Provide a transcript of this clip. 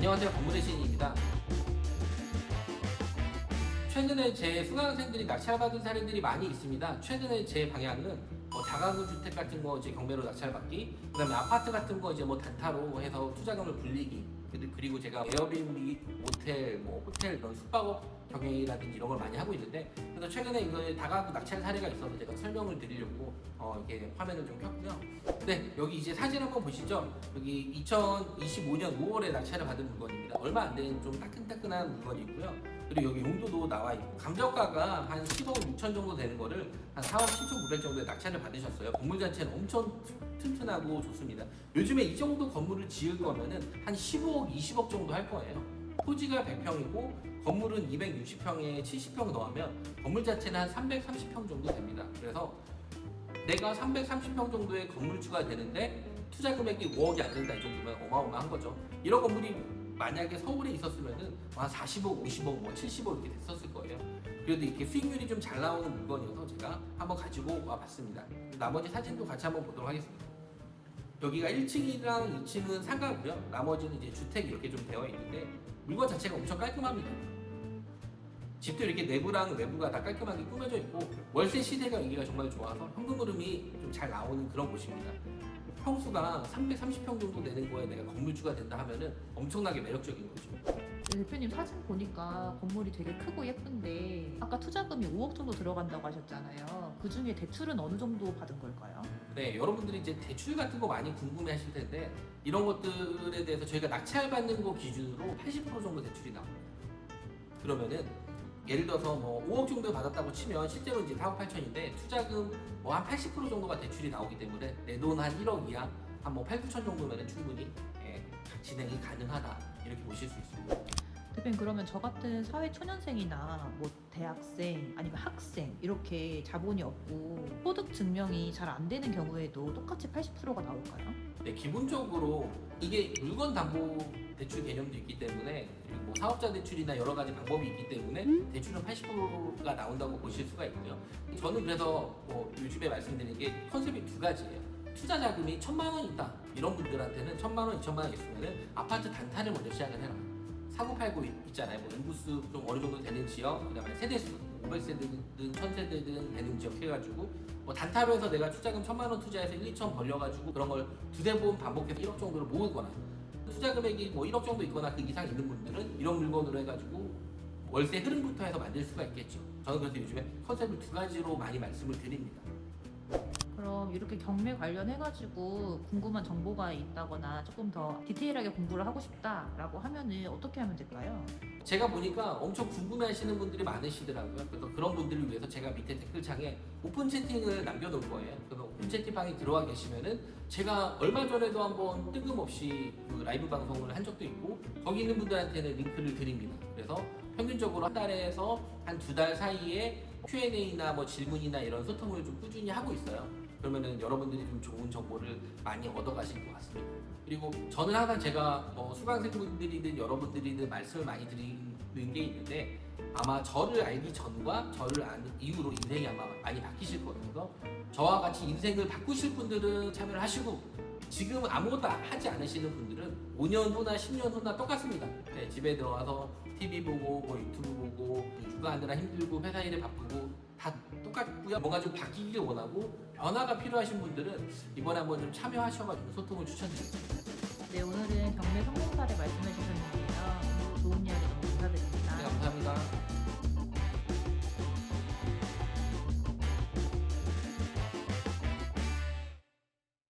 안녕하세요 건물의 신입니다. 최근에 제 수강생들이 낙찰 받은 사례들이 많이 있습니다. 최근에 제 방향은 뭐 다가구 주택 같은 거 이제 경매로 낙찰 받기, 그다음에 아파트 같은 거 이제 뭐 단타로 해서 투자금을 불리기, 그리고- 그리고 제가 에어비앤비, 모텔, 뭐 호텔 이런 숙박업 경영이라든지 이런 걸 많이 하고 있는데 그래서 최근에 이거 다가구 낙찰 사례가 있어서 제가 설명을 드리려고 어, 이렇게 화면을 좀 켰고요. 네, 여기 이제 사진 한번 보시죠. 여기 2025년 5월에 낙찰을 받은 물건입니다. 얼마 안 된 좀 따끈따끈한 물건이고요. 그리고 여기 용도도 나와 있고 감정가가 한 10억 6천 정도 되는 거를 한 4억 7천 9백 정도에 낙찰을 받으셨어요. 건물 자체는 엄청 튼- 튼튼하고 좋습니다. 요즘에 이 정도 건물을 지을 거면은 한 15억 20억 정도 할 거예요. 토지가 100평이고 건물은 260평에 70평 더하면 건물 자체는 한 330평 정도 됩니다. 그래서 내가 330평 정도의 건물주가 되는데 투자 금액이 5억이 안 된다 이 정도면 어마어마한 거죠. 이런 건물이 만약에 서울에 있었으면은 한 40억, 50억, 뭐 70억 이렇게 됐었을 거예요. 그래도 이렇게 수익률이 좀 잘 나오는 물건이어서 제가 한번 가지고 와봤습니다. 나머지 사진도 같이 한번 보도록 하겠습니다. 여기가 1층이랑 2층은 상가고요. 나머지는 이제 주택이 이렇게 좀 되어 있는데 물건 자체가 엄청 깔끔합니다. 집도 이렇게 내부랑 외부가 다 깔끔하게 꾸며져 있고 월세 시세가 여기가 정말 좋아서 현금 흐름이 좀 잘 나오는 그런 곳입니다. 평수가 330평 정도 되는 거에 내가 건물주가 된다 하면은 엄청나게 매력적인 거죠. 네, 대표님 사진 보니까 건물이 되게 크고 예쁜데 아까 투자금이 5억 정도 들어간다고 하셨잖아요. 그 중에 대출은 어느 정도 받은 걸까요? 네, 여러분들이 이제 대출 같은 거 많이 궁금해 하실 텐데 이런 것들에 대해서 저희가 낙찰 받는 거 기준으로 80% 정도 대출이 나옵니다. 그러면은 예를 들어서 뭐 5억 정도 받았다고 치면 실제로 이제 4억 8천인데 투자금 뭐 한 80% 정도가 대출이 나오기 때문에 내 돈 한 1억 이하 한 뭐 8, 9천 정도면 충분히 예, 진행이 가능하다 이렇게 보실 수 있습니다. 대표님 그러면 저 같은 사회 초년생이나 뭐 대학생 아니면 학생 이렇게 자본이 없고 소득 증명이 잘 안 되는 경우에도 똑같이 80%가 나올까요? 네, 기본적으로 이게 물건 담보 대출 개념도 있기 때문에 그리고 뭐 사업자 대출이나 여러 가지 방법이 있기 때문에 대출은 80%가 나온다고 보실 수가 있고요. 저는 그래서 뭐 요즘에 말씀드린 게 컨셉이 두 가지예요. 투자 자금이 천만 원 있다 이런 분들한테는 천만 원, 이천만 원 있으면은 아파트 단타를 먼저 시작을 해라. 사고 팔고 있- 있잖아요. 뭐 인구수 좀 어느 정도 되는 지역, 그다음에 세대수 500세대든 1000세대든 되는 지역 해가지고 뭐 단타로 해서 내가 투자금 천만 원 투자해서 1, 2천 벌려가지고 그런 걸 두세 번 반복해서 1억 정도를 모으거나 투자 금액이 뭐 1억 정도 있거나 그 이상 있는 분들은 이런 물건으로 해가지고 월세 흐름부터 해서 만들 수가 있겠죠. 저는 그래서 요즘에 컨셉을 두 가지로 많이 말씀을 드립니다. 그럼 이렇게 경매 관련해가지고 궁금한 정보가 있다거나 조금 더 디테일하게 공부를 하고 싶다라고 하면은 어떻게 하면 될까요? 제가 보니까 엄청 궁금해하시는 분들이 많으시더라고요. 그래서 그런 분들을 위해서 제가 밑에 댓글창에 오픈 채팅을 남겨놓을 거예요. 그래서 채팅방에 들어와 계시면은 제가 얼마 전에도 한번 뜬금없이 그 라이브 방송을 한 적도 있고 거기 있는 분들한테는 링크를 드립니다. 그래서 평균적으로 한 달에서 한 두 달 사이에 Q&A나 뭐 질문이나 이런 소통을 좀 꾸준히 하고 있어요. 그러면은 여러분들이 좀 좋은 정보를 많이 얻어가실 것 같습니다. 그리고 저는 항상 제가 뭐 수강생분들이든 여러분들이든 말씀을 많이 드리는 게 있는데 아마 저를 알기 전과 저를 아는 이후로 인생이 아마 많이 바뀌실. 그래서 저와 같이 인생을 바꾸실 분들은 참여를 하시고 지금 아무것도 하지 않으시는 분들은 5년 후나 10년 후나 똑같습니다. 네, 집에 들어가서 TV 보고 뭐 유튜브 보고 육아하느라 힘들고 회사 일에 바쁘고 다 똑같고요. 뭔가 좀 바뀌길 원하고 변화가 필요하신 분들은 이번에 한번 좀 참여하셔가지고 소통을 추천드립니다. 네, 오늘은 경매 성공사를 말씀해 주셨는데요. 좋은 이야기 너무 감사드립니다. 네, 감사합니다.